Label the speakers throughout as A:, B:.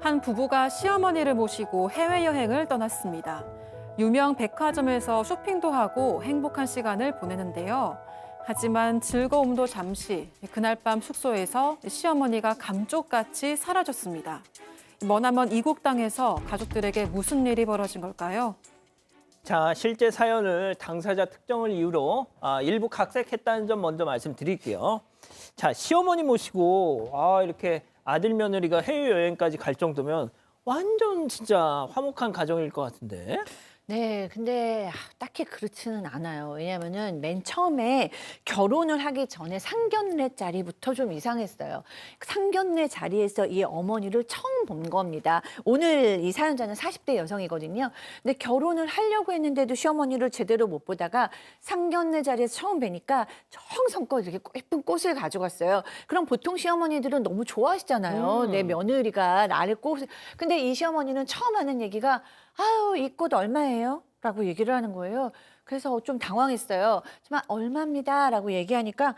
A: 한 부부가 시어머니를 모시고 해외여행을 떠났습니다. 유명 백화점에서 쇼핑도 하고 행복한 시간을 보내는데요. 하지만 즐거움도 잠시 그날 밤 숙소에서 시어머니가 감쪽같이 사라졌습니다. 머나먼 이국 땅에서 가족들에게 무슨 일이 벌어진 걸까요?
B: 자, 실제 사연을 당사자 특정을 이유로 아, 일부 각색했다는 점 먼저 말씀드릴게요. 자, 시어머니 모시고 아, 이렇게 아들 며느리가 해외 여행까지 갈 정도면 완전 진짜 화목한 가정일 것 같은데.
C: 네, 근데 아, 딱히 그렇지는 않아요. 왜냐면은 맨 처음에 결혼을 하기 전에 상견례 자리부터 좀 이상했어요. 상견례 자리에서 이 어머니를 처음 본 겁니다. 오늘 이 사연자는 40대 여성이거든요. 근데 결혼을 하려고 했는데도 시어머니를 제대로 못 보다가 상견례 자리에서 처음 뵈니까 정성껏 이렇게 예쁜 꽃을 가져갔어요. 그럼 보통 시어머니들은 너무 좋아하시잖아요.
B: 음.
C: 내 며느리가 나를 꽃. 근데 이 시어머니는 처음 하는 얘기가 아유, 이 꽃 얼마예요? 라고 얘기를 하는 거예요. 그래서 좀 당황했어요. 정말 얼마입니다. 라고 얘기하니까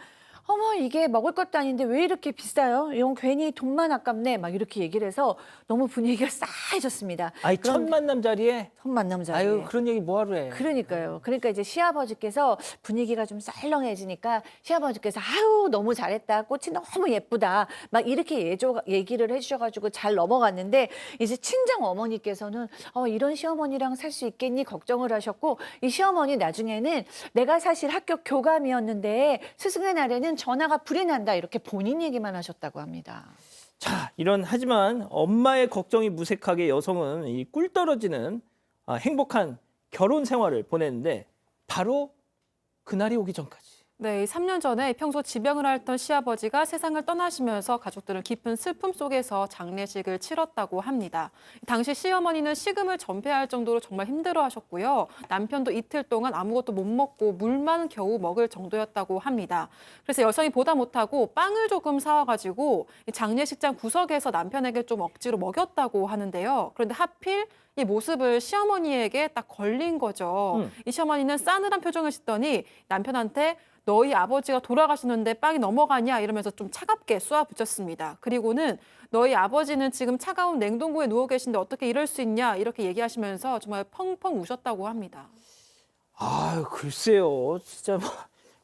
C: 어머, 이게 먹을 것도 아닌데 왜 이렇게 비싸요? 이건 괜히 돈만 아깝네. 막 이렇게 얘기를 해서 너무 분위기가 싸해졌습니다.
B: 아이, 첫 만남 자리에
C: 첫 만남 자리에.
B: 아유, 그런 얘기 뭐하러 해.
C: 그러니까요. 그러니까 이제 시아버지께서 분위기가 좀 썰렁해지니까 시아버지께서 아유 너무 잘했다. 꽃이 너무 예쁘다. 막 이렇게 예조, 얘기를 해주셔가지고 잘 넘어갔는데 이제 친정 어머니께서는 어, 이런 시어머니랑 살 수 있겠니 걱정을 하셨고 이 시어머니 나중에는 내가 사실 학교 교감이었는데 스승의 날에는 전화가 불이 난다 이렇게 본인 얘기만 하셨다고 합니다.
B: 자, 이런 하지만 엄마의 걱정이 무색하게 여성은 이 꿀 떨어지는 아, 행복한 결혼 생활을 보냈는데 바로 그날이 오기 전까지.
A: 네, 3년 전에 평소 지병을 앓던 시아버지가 세상을 떠나시면서 가족들은 깊은 슬픔 속에서 장례식을 치렀다고 합니다. 당시 시어머니는 식음을 전폐할 정도로 정말 힘들어하셨고요. 남편도 이틀 동안 아무것도 못 먹고 물만 겨우 먹을 정도였다고 합니다. 그래서 여성이 보다 못하고 빵을 조금 사와가지고 이 장례식장 구석에서 남편에게 좀 억지로 먹였다고 하는데요. 그런데 하필 이 모습을 시어머니에게 딱 걸린 거죠.
B: 음.
A: 이 시어머니는 싸늘한 표정을 짓더니 남편한테 너희 아버지가 돌아가시는데 빵이 넘어가냐 이러면서 좀 차갑게 쏘아붙였습니다. 그리고는 너희 아버지는 지금 차가운 냉동고에 누워 계신데 어떻게 이럴 수 있냐 이렇게 얘기하시면서 정말 펑펑 우셨다고 합니다.
B: 아유 글쎄요 진짜 뭐,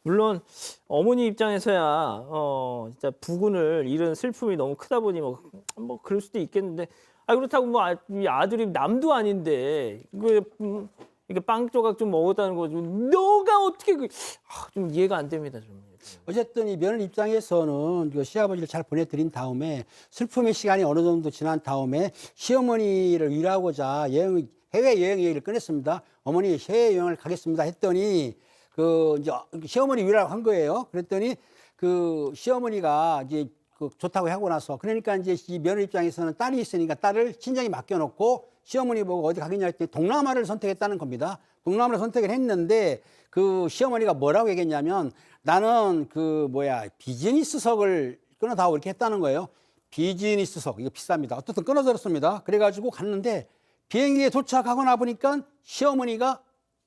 B: 물론 어머니 입장에서야 어 진짜 부군을 잃은 슬픔이 너무 크다 보니 뭐, 뭐 그럴 수도 있겠는데 아 그렇다고 뭐 아, 이 아들이 남도 아닌데 이거 음, 이게 빵 조각 좀 먹었다는 거죠 너가 어떻게 그, 아, 좀 이해가 안 됩니다 좀.
D: 어쨌든 이 며느리 입장에서는 그 시아버지를 잘 보내드린 다음에 슬픔의 시간이 어느 정도 지난 다음에 시어머니를 위로하고자 여행, 해외 여행 얘기를 꺼냈습니다. 어머니 해외 여행을 가겠습니다 했더니 그 이제 시어머니 위로하고 한 거예요. 그랬더니 그 시어머니가 이제 그 좋다고 하고 나서 그러니까 이제 이 며느리 입장에서는 딸이 있으니까 딸을 친정에 맡겨놓고 시어머니 보고 어디 가겠냐 했더니 동남아를 선택했다는 겁니다. 동남아를 선택을 했는데 그 시어머니가 뭐라고 얘기했냐면 나는 그 뭐야 비즈니스석을 끊어다오 이렇게 했다는 거예요. 비즈니스석 이거 비쌉니다. 어떻든 끊어들었습니다. 그래가지고 갔는데 비행기에 도착하고 나 보니까 시어머니가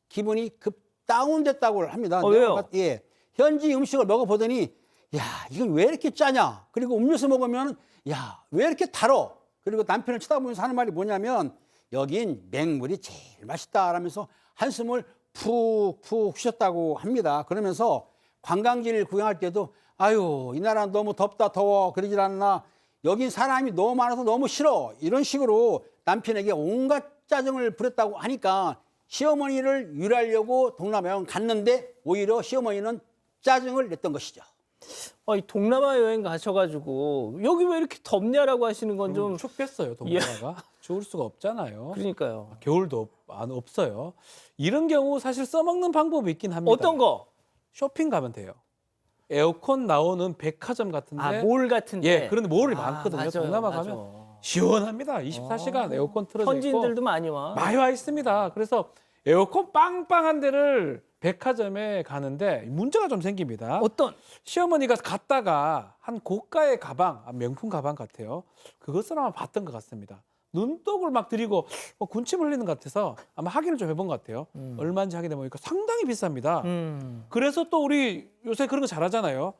D: 기분이 급 다운됐다고 합니다.
B: 어, 왜요?
D: 예. 현지 음식을 먹어보더니 야 이건 왜 이렇게 짜냐? 그리고 음료수 먹으면 야 왜 이렇게 달어? 그리고 남편을 쳐다보면서 하는 말이 뭐냐면 여긴 맹물이 제일 맛있다 라면서 한숨을 푹푹 쉬었다고 합니다. 그러면서 관광지를 구경할 때도 아유 이 나라 너무 덥다 더워 그러질 않나? 여긴 사람이 너무 많아서 너무 싫어. 이런 식으로 남편에게 온갖 짜증을 부렸다고 하니까 시어머니를 위로하려고 동남아여행 갔는데 오히려 시어머니는 짜증을 냈던 것이죠.
B: 어, 이 동남아 여행 가셔가지고 여기 왜 이렇게 덥냐라고 하시는 건 좀
E: 좀 춥겠어요 동남아가 좋을 수가 없잖아요.
B: 그러니까요
E: 겨울도 없, 안 없어요. 이런 경우 사실 써먹는 방법이 있긴 합니다.
B: 어떤 거?
E: 쇼핑 가면 돼요. 에어컨 나오는 백화점 같은데
B: 아 몰 같은데
E: 예, 그런데 몰이
B: 아,
E: 많거든요.
B: 맞아요,
E: 동남아
B: 맞아.
E: 가면 시원합니다. 24시간 에어컨 틀어져 있고
B: 현지인들도 많이 와.
E: 많이 와 있습니다. 그래서 에어컨 빵빵한 데를 백화점에 가는데 문제가 좀 생깁니다.
B: 어떤
E: 시어머니가 갔다가 한 고가의 가방, 아, 명품 가방 같아요. 그것을 아마 봤던 것 같습니다. 눈독을 막 들이고 어, 군침 흘리는 것 같아서 아마 확인을 좀 해본 것 같아요. 얼마인지 확인해 보니까 상당히 비쌉니다.
B: 음.
E: 그래서 또 우리 요새 그런 거 잘하잖아요.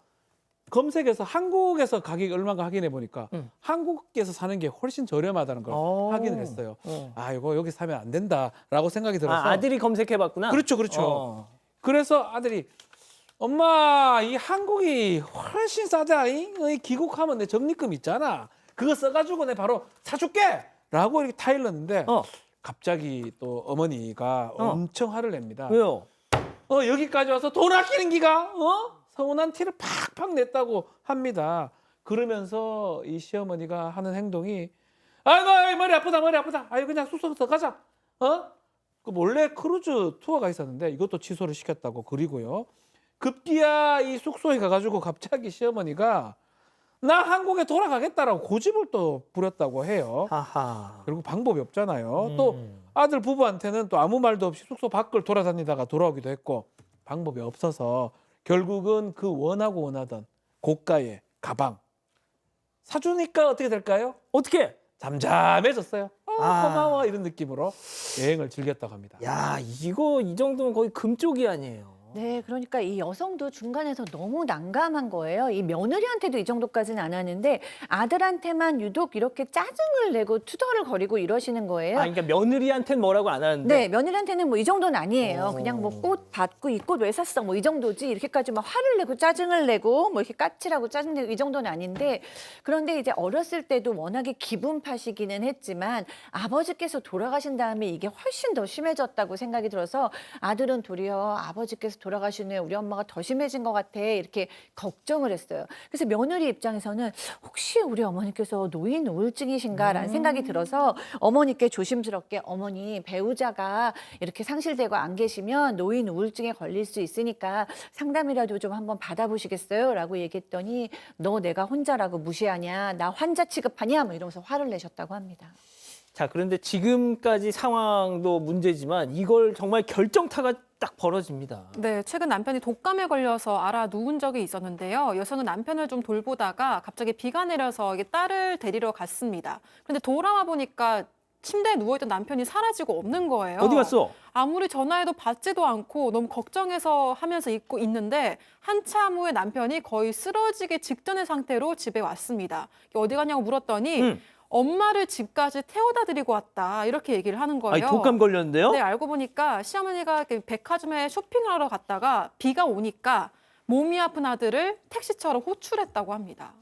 E: 검색해서 한국에서 가격이 얼마인가 확인해 보니까
B: 음.
E: 한국에서 사는 게 훨씬 저렴하다는 걸
B: 어.
E: 확인을 했어요.
B: 어.
E: 아 이거 여기 사면 안 된다라고 생각이 들어서
B: 아, 아들이 검색해봤구나.
E: 그렇죠, 그렇죠.
B: 어.
E: 그래서 아들이 엄마 이 한국이 훨씬 싸다. 이, 이 귀국하면 내 적립금 있잖아. 그거 써가지고 내 바로 사줄게.라고 이렇게 타일렀는데
B: 어.
E: 갑자기 또 어머니가
B: 어.
E: 엄청 화를 냅니다.
B: 왜요?
E: 어 여기까지 와서 돈 아끼는 기가 어 서운한 티를 팍팍 냈다고 합니다. 그러면서 이 시어머니가 하는 행동이 아이고 머리 아프다 머리 아프다 아이 그냥 숙소부터 가자 어 그 몰래 크루즈 투어가 있었는데 이것도 취소를 시켰다고 그리고요 급기야 이 숙소에 가가지고 갑자기 시어머니가 나 한국에 돌아가겠다라고 고집을 또 부렸다고 해요.
B: 하하.
E: 그리고 방법이 없잖아요. 또
B: 음.
E: 아들 부부한테는 또 아무 말도 없이 숙소 밖을 돌아다니다가 돌아오기도 했고 방법이 없어서 결국은 그 원하고 원하던 고가의 가방 사주니까 어떻게 될까요?
B: 어떻게?
E: 잠잠해졌어요. 아,
B: 아.
E: 고마워 이런 느낌으로 여행을 즐겼다고 합니다.
B: 야, 이거 이 정도면 거의 금쪽이 아니에요.
C: 네, 그러니까 이 여성도 중간에서 너무 난감한 거예요. 이 며느리한테도 이 정도까지는 안 하는데 아들한테만 유독 이렇게 짜증을 내고 투덜을 거리고 이러시는 거예요.
B: 아, 그러니까 며느리한테는 뭐라고 안 하는데.
C: 네, 며느리한테는 뭐 이 정도는 아니에요.
B: 어.
C: 그냥 뭐 꽃 받고 이 꽃 왜 샀어? 뭐 이 정도지. 이렇게까지 막 화를 내고 짜증을 내고 뭐 이렇게 까칠하고 짜증내고 이 정도는 아닌데 그런데 이제 어렸을 때도 워낙에 기분 파시기는 했지만 아버지께서 돌아가신 다음에 이게 훨씬 더 심해졌다고 생각이 들어서 아들은 도리어 아버지께서 돌아가신 후에 우리 엄마가 더 심해진 것 같아 이렇게 걱정을 했어요. 그래서 며느리 입장에서는 혹시 우리 어머니께서 노인 우울증이신가라는 생각이 들어서 어머니께 조심스럽게 어머니 배우자가 이렇게 상실되고 안 계시면 노인 우울증에 걸릴 수 있으니까 상담이라도 좀 한번 받아보시겠어요? 라고 얘기했더니 너 내가 혼자라고 무시하냐? 나 환자 취급하냐? 뭐 이러면서 화를 내셨다고 합니다.
B: 자, 그런데 지금까지 상황도 문제지만 이걸 정말 결정타가 딱 벌어집니다.
A: 네, 최근 남편이 독감에 걸려서 알아 누운 적이 있었는데요. 여성은 남편을 좀 돌보다가 갑자기 비가 내려서 딸을 데리러 갔습니다. 그런데 돌아와 보니까 침대에 누워있던 남편이 사라지고 없는 거예요.
B: 어디 갔어?
A: 아무리 전화해도 받지도 않고 너무 걱정해서 하면서 있고 있는데 한참 후에 남편이 거의 쓰러지기 직전의 상태로 집에 왔습니다. 어디 가냐고 물었더니
B: 음.
A: 엄마를 집까지 태워다 드리고 왔다 이렇게 얘기를 하는 거예요.
B: 아니, 독감 걸렸는데요?
A: 네, 알고 보니까 시어머니가 그 백화점에 쇼핑을 하러 갔다가 비가 오니까 몸이 아픈 아들을 택시처럼 호출했다고 합니다.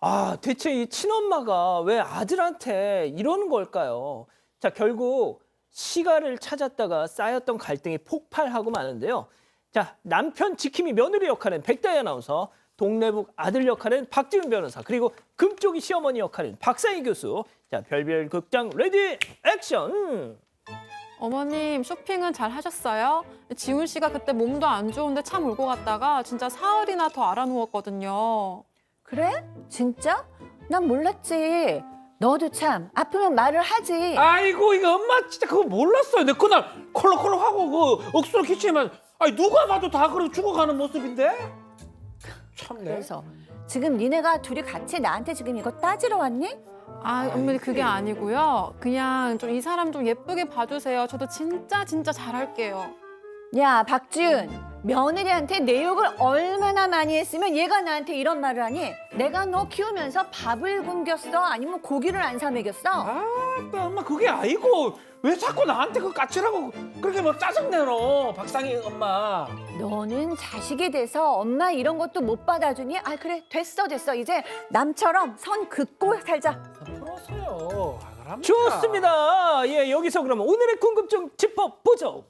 B: 아, 대체 이 친엄마가 왜 아들한테 이러는 걸까요? 자, 결국 시가를 찾았다가 쌓였던 갈등이 폭발하고 마는데요. 자, 남편 지킴이 며느리 역할은 백다희 아나운서, 동네북 아들 역할은 박지훈 변호사, 그리고 금쪽이 시어머니 역할은 박사희 교수. 자, 별별 극장 레디 액션!
A: 어머님 쇼핑은 잘 하셨어요? 지훈 씨가 그때 몸도 안 좋은데 참 울고 갔다가 진짜 사흘이나 더 알아누웠거든요.
C: 그래? 진짜? 난 몰랐지. 너도 참 아프면 말을 하지.
E: 아이고 이거 엄마 진짜 그거 몰랐어요. 내 그날 콜록콜록 하고 그 억수로 기침하면 아니 누가 봐도 다 그렇게 죽어가는 모습인데 참네.
C: 그래서 지금 니네가 둘이 같이 나한테 지금 이거 따지러 왔니?
A: 아, 어머니 그게 아니고요. 그냥 좀 이 사람 좀 예쁘게 봐주세요. 저도 진짜 진짜 잘할게요.
C: 야 박지은 며느리한테 내 욕을 얼마나 많이 했으면 얘가 나한테 이런 말을 하니 내가 너 키우면서 밥을 굶겼어 아니면 고기를 안 사 먹였어
E: 아, 또 엄마 그게 아니고 왜 자꾸 나한테 그 까칠하고 그렇게 막 짜증내노 박상희 엄마.
C: 너는 자식이 돼서 엄마 이런 것도 못 받아주니 아 그래 됐어 됐어 이제 남처럼 선 긋고 살자
E: 풀었어요. 아, 그럽니까?
B: 좋습니다. 예, 여기서 그러면 오늘의 궁금증 짚어보죠.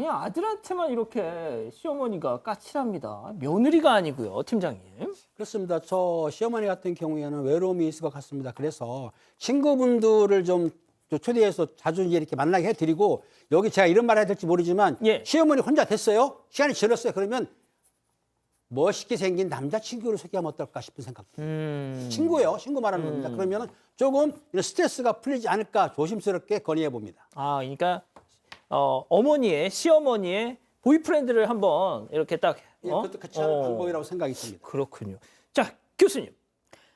B: 아니 아들한테만 이렇게 시어머니가 까칠합니다. 며느리가 아니고요, 팀장님.
D: 그렇습니다. 저 시어머니 같은 경우에는 외로움이 있을 것 같습니다. 그래서 친구분들을 좀 초대해서 자주 이제 이렇게 만나게 해드리고 여기 제가 이런 말 해야 될지 모르지만
B: 예.
D: 시어머니 혼자 됐어요. 시간이 지났어요. 그러면 멋있게 생긴 남자친구를 소개하면 어떨까 싶은 생각.
B: 음.
D: 친구예요. 친구 말하는 겁니다. 그러면 조금 이런 스트레스가 풀리지 않을까 조심스럽게 건의해 봅니다.
B: 아, 그러니까 어, 어머니의 시어머니의 보이프렌드를 한번 이렇게 딱
D: 예,
B: 어?
D: 그것도 같이 하는
B: 어,
D: 방법이라고 생각이 듭니다.
B: 그렇군요. 자, 교수님.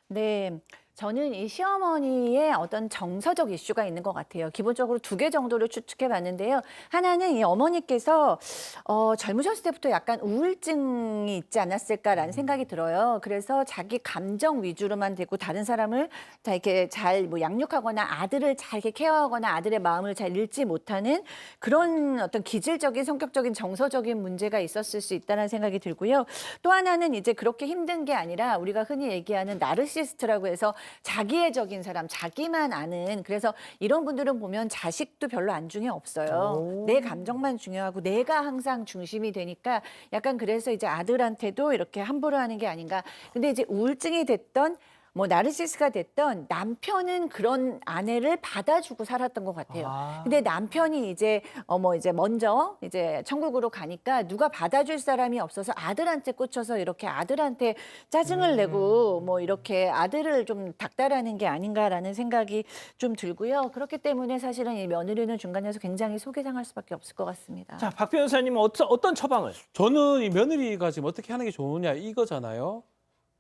C: 네 저는 이 시어머니의 어떤 정서적 이슈가 있는 것 같아요. 기본적으로 두 개 정도를 추측해 봤는데요. 하나는 이 어머니께서 어, 젊으셨을 때부터 약간 우울증이 있지 않았을까라는 생각이 들어요. 그래서 자기 감정 위주로만 되고 다른 사람을 다 이렇게 잘 뭐 양육하거나 아들을 잘 이렇게 케어하거나 아들의 마음을 잘 읽지 못하는 그런 어떤 기질적인 성격적인 정서적인 문제가 있었을 수 있다는 생각이 들고요. 또 하나는 이제 그렇게 힘든 게 아니라 우리가 흔히 얘기하는 나르시스트라고 해서 자기애적인 사람, 자기만 아는 그래서 이런 분들은 보면 자식도 별로 안중에 없어요.
B: 오.
C: 내 감정만 중요하고 내가 항상 중심이 되니까 약간 그래서 이제 아들한테도 이렇게 함부로 하는 게 아닌가. 근데 이제 우울증이 됐던 뭐 나르시스가 됐던 남편은 그런 아내를 받아주고 살았던 것 같아요.
B: 아.
C: 근데 남편이 이제 어뭐 이제 먼저 이제 천국으로 가니까 누가 받아줄 사람이 없어서 아들한테 꽂혀서 이렇게 아들한테 짜증을 내고 뭐 이렇게 아들을 좀 닥달하는 게 아닌가라는 생각이 좀 들고요. 그렇기 때문에 사실은 이 며느리는 중간에서 굉장히 소개당할 수밖에 없을 것 같습니다.
B: 자, 박 변호사님은 어떤 어떤 처방을?
E: 저는 이 며느리가 지금 어떻게 하는 게 좋으냐 이거잖아요.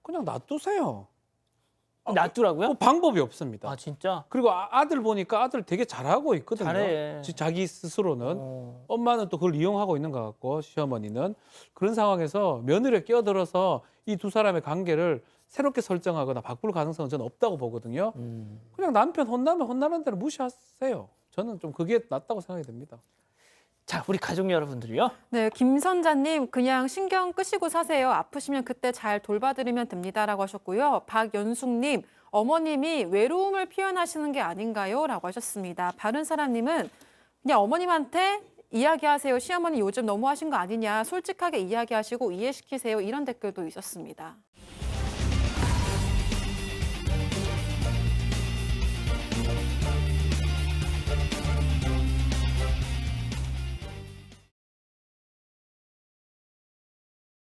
E: 그냥 놔두세요.
B: 놔두라고요?
E: 뭐 방법이 없습니다.
B: 아, 진짜?
E: 그리고 아- 아들 보니까 아들 되게 잘하고 있거든요.
B: 잘해.
E: 지- 자기 스스로는
B: 어.
E: 엄마는 또 그걸 이용하고 있는 것 같고 시어머니는 그런 상황에서 며느리가 끼어들어서 이 두 사람의 관계를 새롭게 설정하거나 바꿀 가능성은 저는 없다고 보거든요.
B: 음.
E: 그냥 남편 혼나면 혼나는 대로 무시하세요. 저는 좀 그게 낫다고 생각이 됩니다.
B: 자, 우리 가족 여러분들이요.
A: 네, 김선자님 그냥 신경 끄시고 사세요. 아프시면 그때 잘 돌봐드리면 됩니다라고 하셨고요. 박연숙님 어머님이 외로움을 표현하시는 게 아닌가요?라고 하셨습니다. 바른 사람님은 그냥 어머님한테 이야기하세요. 시어머니 요즘 너무 하신 거 아니냐. 솔직하게 이야기하시고 이해시키세요. 이런 댓글도 있었습니다.